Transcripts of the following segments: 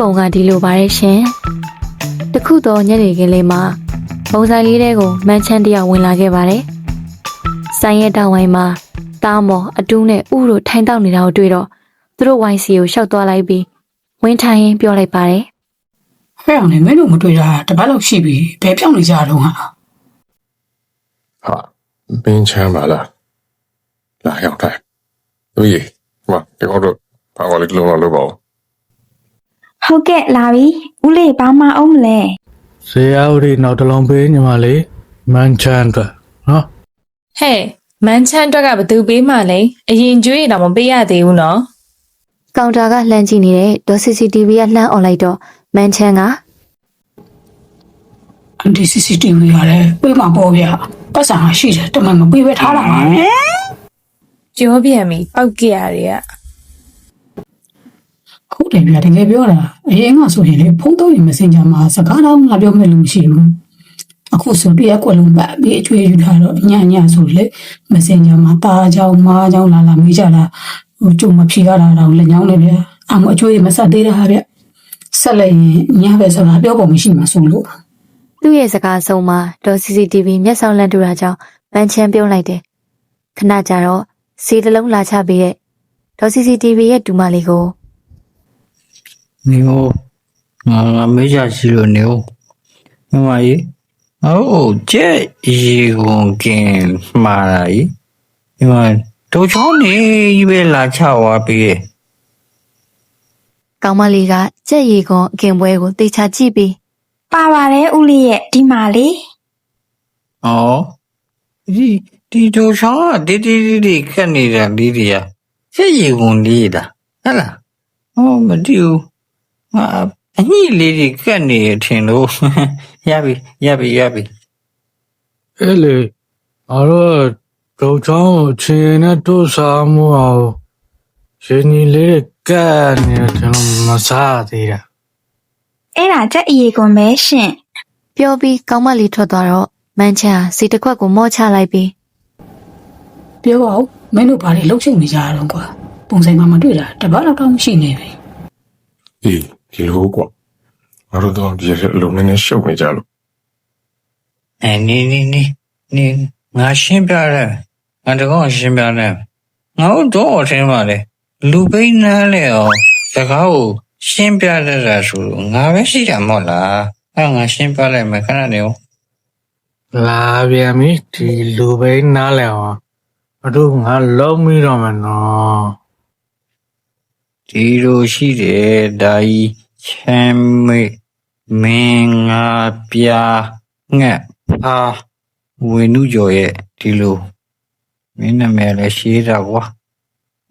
ပုံကဒီလိုပါတယ်ရှင်တခုတော့ညနေခင်းလေးမှာပုံစံလေးတွေကိုမန်းချမ်းတယောက်ဝင်လာခဲ့ပါတယ်ဆိုင်ရဲ့တောင်ဝိုင်းမှာတားမော်အတူးနဲ့ဥတို့ထိုင်တောက်နေတာကိုတွေ့တော့သူတို့ဝိုင်းစီကိုရှောက်သွားလိုက်ပြီးဝင်းထိုင်ရင်ပြောလိုက်ပါတယ်ဟဲ့အောင်လေမင်းတို့မတွေ့တာတပတ်လောက်ရှိပြီဘယ်ပြောင်းနေကြတော့ဟာဟာဘင်းချမ်းပါလားလာရောက်တိုင်းသူကြီးဟိုဒီကတော့ဘာဝလေးကလုံးလောက်လုပ်ပါဦး ဟုတ်ကဲ့လာပြီဦးလေးဘာမှအောင်မလဲဇေယျဥရီနောက်တစ်လုံးပေးညီမလေးမန်ချန်အတွက်နော်ဟဲ့မန်ချန်အတွက်ကဘသူပေးမှလဲအရင်ကျွေးရတော့မပေးရသေးဘူးနော်ကောင်တာကလှမ်းကြည့်နေတဲ့ဒေါ် CCTV ကလှမ်းអော်လိုက်တော့မန်းချမ်းကအန်တီ CCTV ရတယ်ပြေးမှာပေါ့ဗျပတ်စံရှိတယ်တမန်မပြေးပဲထားလာပါနဲ့ပြောပြန်ပြီပောက်ကြရတွေက ဟုတ်တယ်ဗျတကယ်ပြောတာအရင်ကဆိုရင်လေဖုန်းတော့ရင်မစင်ကြမှာစကားတော့ငါပြောမယ်လို့မရှိဘူးအခုဆိုတရက်ကွက်လုံးပတ်ပြီးအကျွေးယူထားတော့ညညဆိုလေမစင်ကြမှာตาကြောင်မားကြောင်လာလာမေးကြတာဟိုကြုံမဖြေရတာတော့လက်ညောင်းလေဗျအမအကျွေးမဆက်သေးတာဟာဗျဆက်လိုက်ရင်ညပဲဆိုတာပြောဖို့မရှိမှာဆိုလို့သူ့ရဲ့စကားဆုံးမှာဒေါ် CCTV မျက်စောင်းလန့်တူတာကြောင့်မန်းချမ်းပြုံးလိုက်တယ်ခဏကြာတော့စီတစ်လုံးလာချပေးတဲ့ဒေါ် CCTV ရဲ့ဒူမလေးကို နေဦးငါငါမေးကြရှိလို့နေဦးမမကြီးဟုတ်ကျက်ရေကုန်ကင်မှားတာကြီးဒီမှာတို့ချောင်းနေကြီးပဲလာချသွားပြီကောင်မလေးကကြက်ရီကွန်အကင်ပွဲကိုတေချာကြည့်ပြီးပါပါတယ်ဦးလေးရဲ့ဒီမှာလေဩဒီဒီတို့ချောင်းကဒီဒီဒီဒီခက်နေတာလေးတွေကကျက်ရေကုန်လေးတာဟဲ့လားဟောမတူဘူး ငါအညိလေးတွေခက်နေရထင်လို့ရပြီရပြီရပြီအဲ့လေအားတော့ဒုတ်ချောင်းကိုချင်းနဲ့တို့စားမှုအောင်ရှင်ကြီးလေးကတ်နေတယ်ကျွန်တော်မစားသေးတာအဲ့ဒါကြက်အရေကွန်ပဲရှင်ပြောပြီးကောင်မလေးထွက်သွားတော့မန်းချမ်းဟာစီတစ်ခွက်ကိုမော့ချလိုက်ပြီးပြောပါဦးမင်းတို့ဘာတွေလှုပ်ရှုပ်နေကြတာတော့ကွာပုံစံမှမတွေ့တာတပတ်လောက်တော့ရှိနေပြီအေး ဒီလိုကွာငါတို့တော့ဒီရက်အလုံးနဲ့ရှုပ်နေကြလို့အဲနေနေနေနေငါရှင်းပြတယ်ငါတကောရှင်းပြတယ်ငါတို့တော့အထင်းပါလေလူပိန်းနားလေအောင်စကားကိုရှင်းပြတတ်တာဆိုလို့ငါပဲရှိတာမဟုတ်လားအဲငါရှင်းပြလိုက်မယ်ခဏနေဦးလာပြန်ပြီဒီလူပိန်းနားလဲအောင်အတို့ငါလုံးပြီးတော့မယ်နော် ဒီလိုရှိတယ်ဒါကြီးချမ်းမေမင်းငါပြာငှက်အာဝင်းနုကျော်ရဲ့ဒီလိုမင်းနာမည်လည်းရှိတာကွာ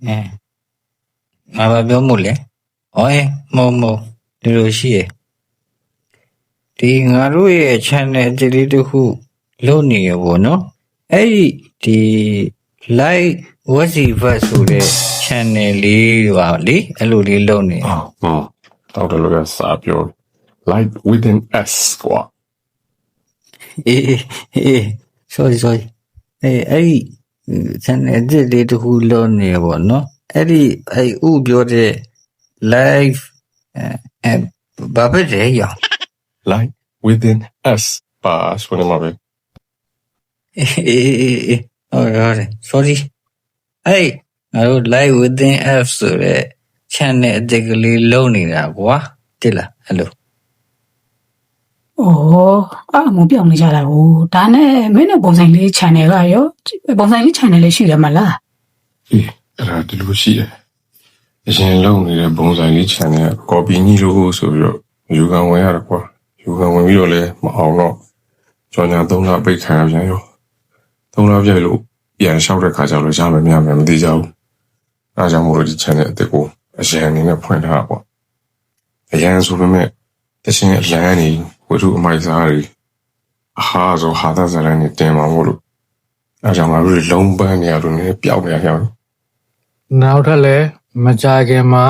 အဲငါဘာပြောမို့လဲဟောအေးမဟုတ်မဟုတ်ဒီလိုရှိရဒီငါတို့ရဲ့ channel အကြည့်လေးတစ်ခုလုပ်နေရပေါ့နော်အဲ့ဒီဒီ like what's the verse ဆိုတဲ့ channel လေးပါလေအဲ့လိုလေးလုပ်နေအော်ဟုတ်တော့လည်းစာပြော like within us ကွာအေးအေးအေး sorry sorry အေးအဲ့ဒီ channel အကြည့်လေးတစ်ခုလုပ်နေရပေါ့နော်အဲ့ဒီအဲ့ဥပြောတဲ့ live အဲအဲဘာပဲလဲရအောင် like within us ပါဆိုနေမှာပဲအေးအေးအေးအေး ဟုတ်တယ်ဟုတ်တယ် sorry အဲ့ငါတို့ live within app ဆိုတဲ့ channel အသစ်ကလေးလုပ်နေတာကွာတိလားအဲ့လိုဩအာမပြောင်းနေကြတာဟိုဒါနဲ့မင်းနဲ့ပုံစံလေး channel ကရောပုံစံလေး channel လေးရှိတယ်မလားအေးအဲ့ဒါဒီလိုရှိတယ်အရင်လုံးနေတဲ့ဘုံဆိုင်လေး channel က copy ညှိလို့ဆိုပြီးတော့ယူခံဝင်ရတယ်ကွာယူခံဝင်ပြီးတော့လည်းမအောင်တော့ကြောင်ညာ၃လပိတ်ခံရပြန်ရော ၃လပြည့်လို့ပြန်လျှောက်တဲ့ခါကျတော့ရမယ်မရမယ်မသိကြဘူးအဲဒါကြောင့်မို့လို့ဒီ channel အစ်ကိုအရင်အနေနဲ့ဖွင့်ထားတာပေါ့အရင်ဆိုပေမဲ့တခြင်းအလန်းနေဝိထုအမိုက်စားတွေအဟာဆိုဟာသဇာတ်နဲ့တင်မှာမို့လို့အဲဒါကြောင့်ငါတို့လုံးပန်းနေရလို့နည်းပျောက်နေရပြန်နောက်ထပ်လည်းမကြခင်မှာ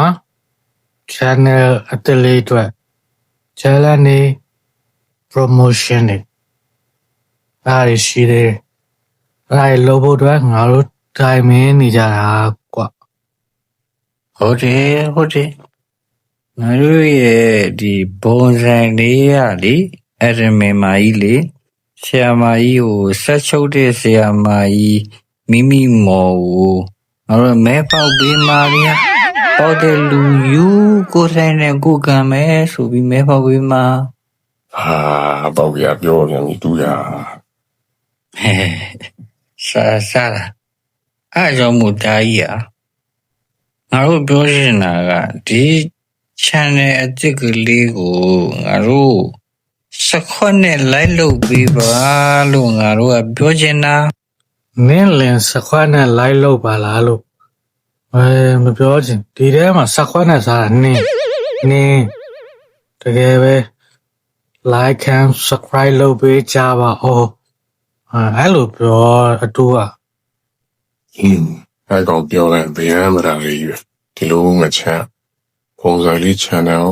channel အတလေးအတွက် challenge နေ promotion တွေအားရရှိတယ် အဲ့ဒါလောဖို့အတွက်ငါတို့တိုင်မင်းနေကြတာကွာဟုတ်တယ်ဟုတ်တယ်ငါတို့ရဲ့ဒီဘုံဆိုင်လေးရလေအဲ့ဒီမေမာကြီးလေဆရာမကြီးကိုဆက်ချုပ်တဲ့ဆရာမကြီးမိမိမော်ကိုငါတို့မဲပေါက်ပေးမာရီယာပေါက်တဲ့လူယူကိုယ်ဆိုင်နဲ့ကိုယ်ကံမဲဆိုပြီးမဲပေါက်ပေးမာဟာပေါ့ပြပြောပြန်ပြီတူရဟဲ ဆာဆာအားကြောင့်မို့တာကြီးอ่ะငါတို့ပြောချင်တာကဒီ channel အစ်စ်ကလေးကိုငါတို့စခွန်းနဲ့လိုက်လုပ်ပေးပါလို့ငါတို့ကပြောချင်တာနင်းလင်စခွားနဲ့လိုက်လို့ပါလားလို့အဲမပြောချင်ဒီထဲမှာစခွားနဲ့စားတာနင်းနင်းတကယ်ပဲ like and subscribe လုပ်ပေးကြပါဦး အဲအဲ့လိုပြောအတူอ่ะဟင်းအဲ့ကောင်ပြောလိုက်ဗျာမရာလေးပဲဒီလိုမချမ်းပုံစံလေး channel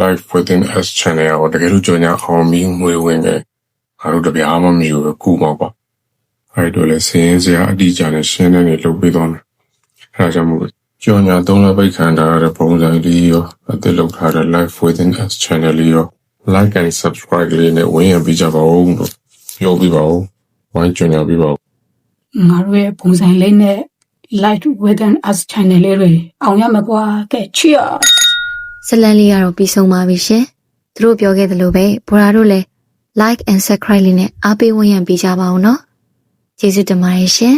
live within us channel ကိုတကယ်လို့ကြော်ညာအောင်ပြီးငွေဝင်တယ်ငါတို့တပြားမှမယူဘူးကူမှာပေါ့အဲ့တို့လည်းစင်းရင်စရာအတိအကျနဲ့ရှင်းနေနေလုပ်ပေးသွားမယ်အဲ့ဒါကြောင့်မို့ကြော်ညာသုံးလပိတ်ခံထားရတဲ့ပုံစံလေးရောအသစ်လုပ်ထားတဲ့ live within us channel လေးရော like and subscribe လေးနဲ့ဝင်ရပြီးကြပါဦးလို့ပြောပြပါဦး ဝိုင်းကြော်ညာပြပါဦးငါတို့ရဲ့ပုံစံလေးနဲ့ light within us channel လေးတွေအောင်ရမှာကွာကဲ cheers ဇလန်လေးကတော့ပြီးဆုံးပါပြီရှင်သူတို့ပြောခဲ့သလိုပဲဘော်ရာတို့လည်း like and subscribe လေးနဲ့အားပေးဝင်ရံပေးကြပါဦးနော်ကျေးဇူးတင်ပါတယ်ရှင်